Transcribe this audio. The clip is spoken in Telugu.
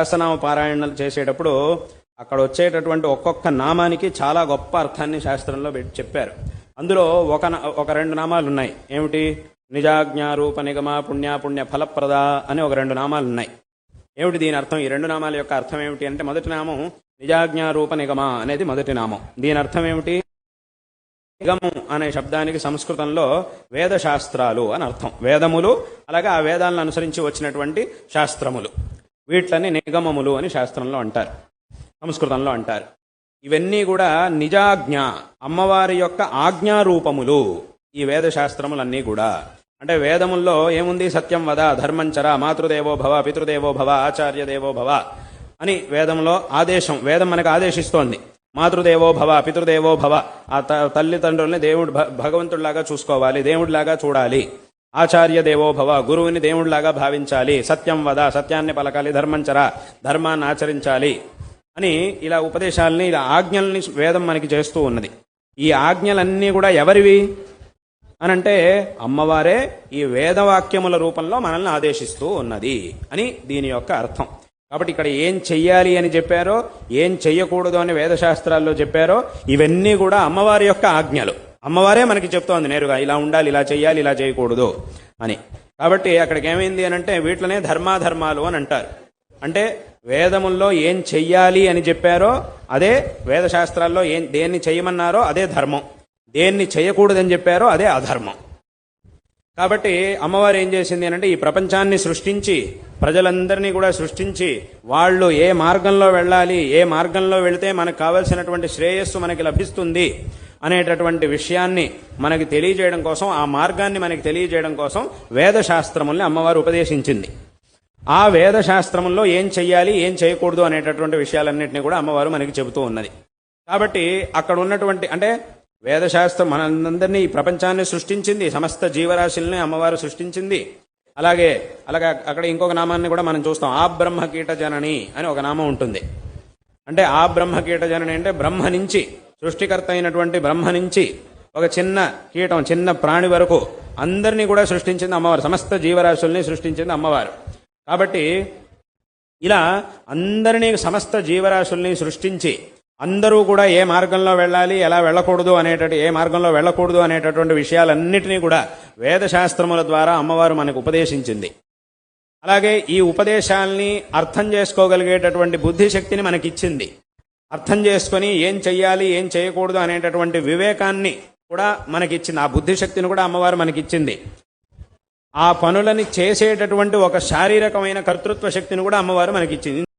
సహస్రనామ పారాయణలు చేసేటప్పుడు అక్కడ వచ్చేటటువంటి ఒక్కొక్క నామానికి చాలా గొప్ప అర్థాన్ని శాస్త్రంలో పెట్టి చెప్పారు. అందులో ఒక ఒక రెండు నామాలు ఉన్నాయి. ఏమిటి? నిజాజ్ఞ రూప నిగమ పుణ్య పుణ్య ఫలప్రద అని ఒక రెండు నామాలు ఉన్నాయి. ఏమిటి దీని అర్థం? ఈ రెండు నామాల యొక్క అర్థం ఏమిటి అంటే మొదటి నామం నిజాజ్ఞ రూప నిగమ అనేది మొదటి నామం. దీని అర్థం ఏమిటి? నిగమం అనే శబ్దానికి సంస్కృతంలో వేద శాస్త్రాలు అని అర్థం. వేదములు అలాగే ఆ వేదాలను అనుసరించి వచ్చినటువంటి శాస్త్రములు. వీట్లని నిగమములు అని శాస్త్రంలో అంటారు సంస్కృతంలో అంటారు. ఇవన్నీ కూడా నిజాజ్ఞ అమ్మవారి యొక్క ఆజ్ఞారూపములు ఈ వేద శాస్త్రములన్నీ కూడా. అంటే వేదముల్లో ఏముంది? సత్యం వద ధర్మంచర మాతృదేవో భవ పితృదేవో భవ ఆచార్య దేవో భవ అని వేదంలో ఆదేశం వేదం మనకు ఆదేశిస్తోంది. మాతృదేవో భవ పితృదేవో భవ ఆ త- తల్లిదండ్రుల్ని దేవుడు భ- భగవంతుడిలాగా చూసుకోవాలి దేవుడిలాగా చూడాలి. ఆచార్య దేవో భవ గురువుని దేవుడిలాగా భావించాలి. సత్యం వద సత్యాన్ని పలకాలి ధర్మంచర ధర్మాన్ని ఆచరించాలి అని ఇలా ఉపదేశాలని ఇలా ఆజ్ఞల్ని వేదం మనకి చేస్తూ ఉన్నది. ఈ ఆజ్ఞలన్నీ కూడా ఎవరివి? అనంటే అమ్మవారే ఈ వేదవాక్యముల రూపంలో మనల్ని ఆదేశిస్తూ ఉన్నది అని దీని యొక్క అర్థం. కాబట్టి ఇక్కడ ఏం చెయ్యాలి అని చెప్పారో ఏం చెయ్యకూడదు అని వేదశాస్త్రాల్లో చెప్పారో ఇవన్నీ కూడా అమ్మవారి యొక్క ఆజ్ఞలు. అమ్మవారే మనకి చెప్తోంది నేరుగా ఇలా ఉండాలి ఇలా చేయాలి ఇలా చేయకూడదు అని. కాబట్టి అక్కడికి ఏమైంది అని అంటే వీటిలోనే ధర్మాధర్మాలు అని అంటారు. అంటే వేదముల్లో ఏం చెయ్యాలి అని చెప్పారో అదే వేదశాస్త్రాల్లో ఏం దేన్ని చేయమన్నారో అదే ధర్మం. దేన్ని చేయకూడదని చెప్పారో అదే అధర్మం. కాబట్టి అమ్మవారు ఏం చేసింది అంటే ఈ ప్రపంచాన్ని సృష్టించి ప్రజలందరినీ కూడా సృష్టించి వాళ్ళు ఏ మార్గంలో వెళ్ళాలి ఏ మార్గంలో వెళితే మనకు కావలసినటువంటి శ్రేయస్సు మనకి లభిస్తుంది అనేటటువంటి విషయాన్ని మనకి తెలియజేయడం కోసం ఆ మార్గాన్ని మనకి తెలియజేయడం కోసం వేదశాస్త్రముల్ని అమ్మవారు ఉపదేశించింది. ఆ వేదశాస్త్రంలో ఏం చెయ్యాలి ఏం చేయకూడదు అనేటటువంటి విషయాలన్నింటినీ కూడా అమ్మవారు మనకి చెబుతూ ఉన్నది. కాబట్టి అక్కడ ఉన్నటువంటి అంటే వేదశాస్త్రం మనందరినీ ఈ ప్రపంచాన్ని సృష్టించింది సమస్త జీవరాశుల్ని అమ్మవారు సృష్టించింది. అలాగే అలాగే అక్కడ ఇంకొక నామాన్ని కూడా మనం చూస్తాం ఆ బ్రహ్మ కీట జనని అని ఒక నామం ఉంటుంది. అంటే ఆ బ్రహ్మ కీట జనని అంటే బ్రహ్మ నుంచి సృష్టికర్త అయినటువంటి బ్రహ్మ నుంచి ఒక చిన్న కీటం చిన్న ప్రాణి వరకు అందరినీ కూడా సృష్టించింది అమ్మవారు. సమస్త జీవరాశుల్ని సృష్టించింది అమ్మవారు. కాబట్టి ఇలా అందరినీ సమస్త జీవరాశుల్ని సృష్టించి అందరూ కూడా ఏ మార్గంలో వెళ్ళాలి ఎలా వెళ్ళకూడదు అనేటటువంటి ఏ మార్గంలో వెళ్ళకూడదు అనేటటువంటి విషయాలన్నిటినీ కూడా వేదశాస్త్రముల ద్వారా అమ్మవారు మనకు ఉపదేశించింది. అలాగే ఈ ఉపదేశాల్ని అర్థం చేసుకోగలిగేటటువంటి బుద్ధి శక్తిని మనకిచ్చింది. అర్థం చేసుకొని ఏం చెయ్యాలి ఏం చేయకూడదు అనేటటువంటి వివేకాన్ని కూడా మనకిచ్చింది. ఆ బుద్ధి శక్తిని కూడా అమ్మవారు మనకిచ్చింది. ఆ పనులని చేసేటటువంటి ఒక శారీరకమైన కర్తృత్వ శక్తిని కూడా అమ్మవారు మనకిచ్చింది.